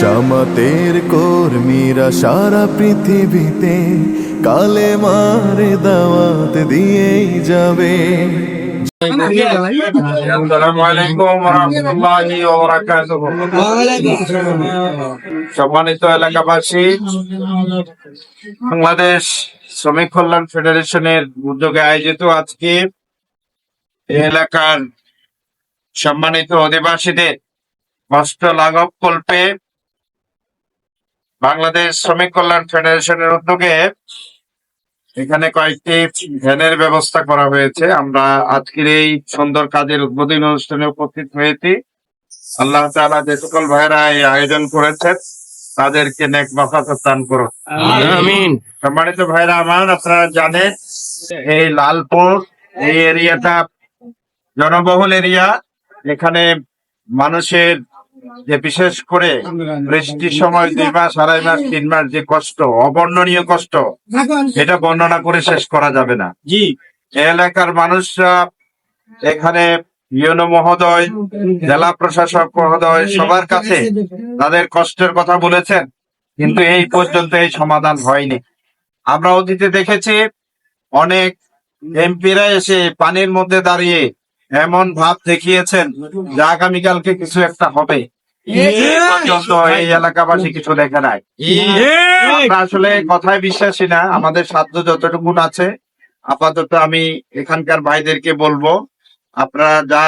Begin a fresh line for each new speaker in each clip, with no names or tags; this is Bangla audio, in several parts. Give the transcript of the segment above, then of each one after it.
জামাতের কর্মীরা সারা পৃথিবীতে কালে মারে দাওয়াত দিয়েই যাবে।
সম্মানিত এলাকাবাসী, বাংলাদেশ শ্রমিক কল্যাণ ফেডারেশনের উদ্যোগে আয়োজিত আজকে এলাকার সম্মানিত অধিবাসীদের কষ্ট লাঘব কল্পে বাংলাদেশ শ্রমিক কল্যাণ ফেডারেশনের উদ্যোগে এখানে কয়েকটি ভ্যানের ব্যবস্থা করা হয়েছে। আমরা আজকের এই সুন্দর কাজের উদ্বোধনী অনুষ্ঠানে উপস্থিত হয়েছি। আল্লাহ তাআলা যে সকল ভাইরা এই আয়োজন করেছেন তাদেরকে নেক দান করুন। সম্মানিত ভাইরা আমার আপনারা জানেন এই লালপুর এই এরিয়াটা জনবহুল এরিয়া। এখানে মানুষের যে বিশেষ করে বৃষ্টির সময় দুই মাস আড়াই মাস তিন মাস যে কষ্ট অবর্ণনীয় কষ্ট এটা বর্ণনা করে শেষ করা যাবে না।
জি।
এলাকার মানুষরা এখানে ইউনো মহোদয় জেলা প্রশাসক মহোদয় সবার কাছে তাদের কষ্টের কথা বলেছেন কিন্তু এই পর্যন্ত এই সমাধান হয়নি। আমরা অতীতে দেখেছি অনেক এমপিরা এসে পানির মধ্যে দাঁড়িয়ে এমন ভাব দেখিয়েছেন যে আগামীকালকে কিছু একটা হবে। এলাকাবাসী কিছু নাই। আসলে কথায় বিশ্বাসী না আমাদের সাধ্য যতটুকুন আছে আপাতত আমি এখানকার ভাইদেরকে বলব আপনারা যা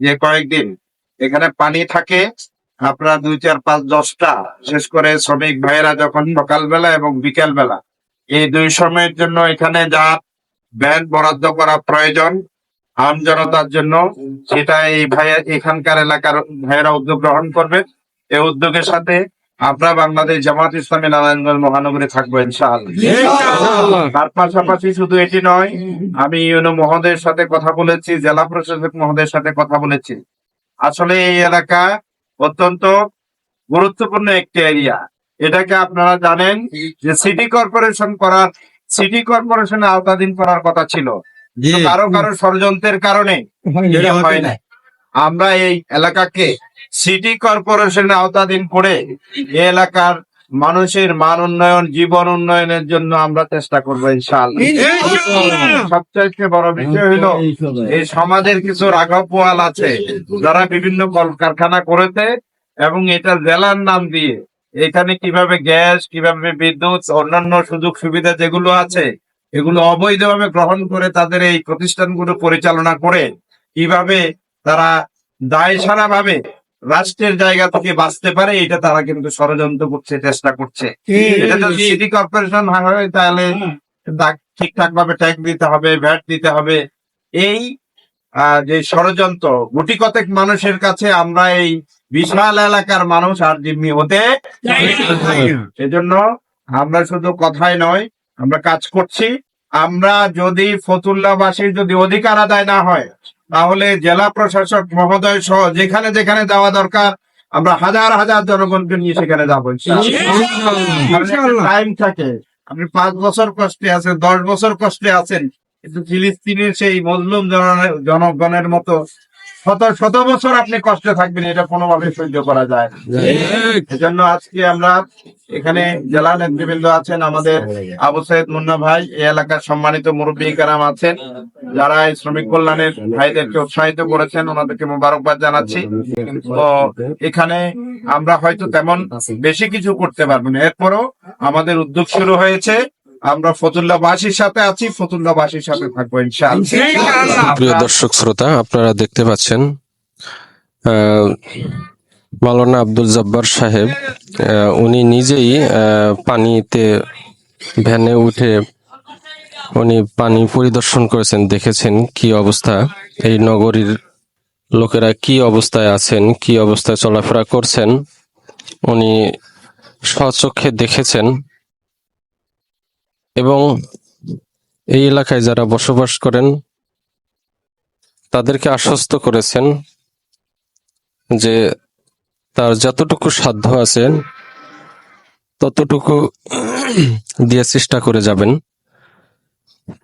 যে কয়েকদিন এখানে পানি থাকে আপনারা দুই চার পাঁচ দশটা শেষ করে শ্রমিক ভাইয়েরা যখন সকালবেলা এবং বিকেল বেলা এই দুই সময়ের জন্য এখানে যা ব্যাংক বরাদ্দ করা প্রয়োজন আম জনতার জন্য সেটা এই ভাইয়া এখানকার এলাকার ভাইয়েরা উদ্যোগ গ্রহণ করবে। এই উদ্যোগের সাথে আমরা বাংলাদেশ জামাত ইসলামী নারায়ণগঞ্জ মহানগরে থাকব ইনশাআল্লাহ। তার পাশাপাশি শুধু এটি নয় আমি ইউনো মহোদয়ের সাথে কথা বলেছি জেলা প্রশাসক মহোদয়ের সাথে কথা বলেছি। আসলে এই এলাকা অত্যন্ত গুরুত্বপূর্ণ একটি এরিয়া। এটাকে আপনারা জানেন যে সিটি কর্পোরেশন করার সিটি কর্পোরেশনের আওতাধীন করার কথা ছিল। কারও কারও ষড়যন্ত্রের কারণে হয় না আমরা এই এলাকাকে সিটি কর্পোরেশনের আওতাধীন করে এই এলাকার মানুষের মান উন্নয়ন জীবন উন্নয়নের জন্য আমরা চেষ্টা করব ইনশাআল্লাহ। সবচাইতে বড় বিষয় হলো এই সমাজের কিছু রাঘব পোয়াল আছে যারা বিভিন্ন কলকারখানা করেছে এবং এটা জেলার নাম দিয়ে এখানে কীভাবে গ্যাস কীভাবে বিদ্যুৎ অন্যান্য সুযোগ সুবিধা যেগুলো আছে এগুলো অবৈধভাবে গ্রহণ করে তাদের এই প্রতিষ্ঠানগুলো পরিচালনা করে কীভাবে তারা দায় সারা ভাবে রাষ্ট্রের জায়গা থেকে বাঁচতে পারে এটা তারা কিন্তু ষড়যন্ত্র করছে চেষ্টা করছে। এটা যদি সিটি কর্পোরেশন হয় তাহলে ঠিকঠাক ভাবে ট্যাক্স দিতে হবে ভ্যাট দিতে হবে। এই আহ, যে ষড়যন্ত্র গুটি কতেক মানুষের কাছে আমরা এই বিশাল এলাকার মানুষ আর জিম্মি হতে সেজন্য আমরা শুধু কথাই নয় আমরা কাজ করছি। আমরা যদি ফতুল্লাবাসীর যদি অধিকার আদায় না হয় তাহলে জেলা প্রশাসক মহোদয় সহ যেখানে যেখানে যাওয়া দরকার আমরা হাজার হাজার জনগণকে নিয়ে সেখানে যাব টাইম থাকে। আপনি পাঁচ বছর কষ্টে আছেন দশ বছর কষ্টে আছেন কিন্তু ফিলিস্তিনের সেই মজলুম জনগণের মতো শত শত বছর আপনি কষ্টে থাকবেন এটা কোনোভাবে সহ্য করা যায়। এজন্য আজকে আমরা এখানে জেলা নেতৃবৃন্দ আছেন আমাদের আবু সৈয়দ মুন্না ভাই এই এলাকার সম্মানিত মুরব্বী কারাম আছেন। যারা এই শ্রমিক কল্যাণের ভাইদেরকে উৎসাহিত করেছেন ওনাদেরকে মোবারকবাদ জানাচ্ছি। তো এখানে আমরা হয়তো তেমন বেশি কিছু করতে পারব না। এরপরও আমাদের উদ্যোগ শুরু হয়েছে। আমরা ফতুল্লাবাসীর সাথে আছি ফতুল্লাবাসীর সাথে থাকব ইনশাআল্লাহ।
প্রিয় দর্শক শ্রোতা আপনারা দেখতে পাচ্ছেন আহ, মাওলানা আব্দুল জব্বার সাহেব আহ, উনি নিজেই আহ, পানিতে ভ্যানে উঠে উনি পানি পরিদর্শন করেছেন দেখেছেন কি অবস্থা। এই নগরীর লোকেরা কি অবস্থায় আছেন কি অবস্থায় চলাফেরা করছেন উনি স্বচক্ষে দেখেছেন। এবং এই এলাকায় যারা বসবাস করেন, তাদেরকে আশ্বস্ত করেছেন যে তার যতটুকু সাধ্য আছে, ততটুকু দিয়ে চেষ্টা করে যাবেন।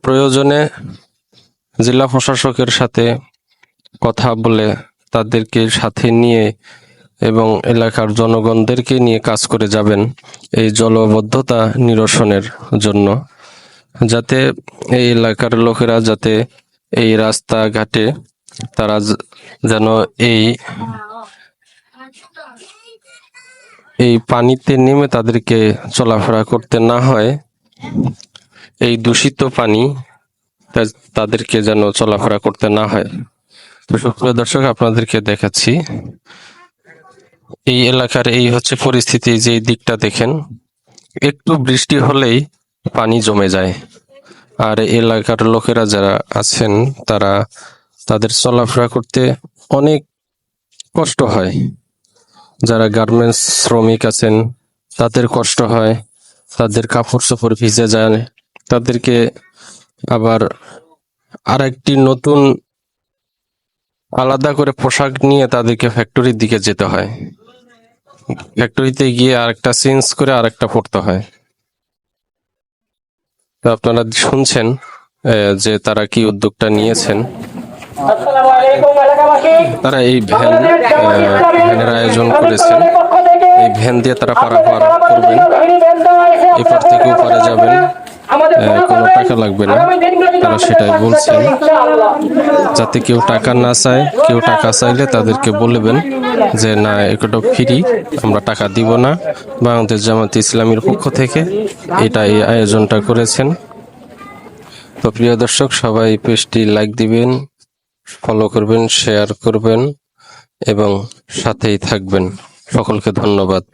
প্রয়োজনে জেলা প্রশাসকের সাথে কথা বলে তাদেরকে সাথে নিয়ে এবং এলাকার জনগণদেরকে নিয়ে কাজ করে যাবেন এই জলবদ্ধতা নিরসনের জন্য। যাতে এই এলাকার লোকেরা যাতে এই রাস্তাঘাটে তারা যেন এই এই পানিতে নেমে তাদেরকে চলাফেরা করতে না হয়, এই দূষিত পানি তাদেরকে যেন চলাফেরা করতে না হয়। তো সুপ্রিয় দর্শক, আপনাদেরকে দেখাচ্ছি। এই এলাকার এই হচ্ছে পরিস্থিতি যে দিকটা দেখেন, একটু বৃষ্টি হলেই পানি জমে যায়। আর এলাকার লোকেরা যারা আছেন, তারা তাদের চলাফেরা করতে অনেক কষ্ট হয়। যারা গার্মেন্টস শ্রমিক আছেন, তাদের কষ্ট হয়, তাদের কাপড় চোপড় ভিজে যায়, তাদেরকে আবার আরেকটি নতুন আলাদা করে পোশাক নিয়ে তাদেরকে ফ্যাক্টরির দিকে যেতে হয়। ফ্যাক্টরিতে গিয়ে আরেকটা চেঞ্জ করে আরেকটা পড়তে হয়। তো আপনারা শুনছেন যে তারা কি উদ্যোগটা নিয়েছেন। তারা এই ভ্যান ভ্যানের আয়োজন করেছেন। এই ভ্যান দিয়ে তারা পারাপার করবেন। এপার থেকে ওপারে যাবেন। কোনো টাকা লাগবে না। তারা সেটাই বলছেন যাতে কেউ টাকা না চায় কেউ টাকা চাইলে তাদেরকে বলবেন যে না এটা ফ্রি আমরা টাকা দিব না। বাংলাদেশ জামাত ইসলামীর পক্ষ থেকে এটা এই আয়োজনটা করেছেন। তো প্রিয় দর্শক সবাই পেজটি লাইক দিবেন ফলো করবেন শেয়ার করবেন এবং সাথেই থাকবেন। সকলকে ধন্যবাদ।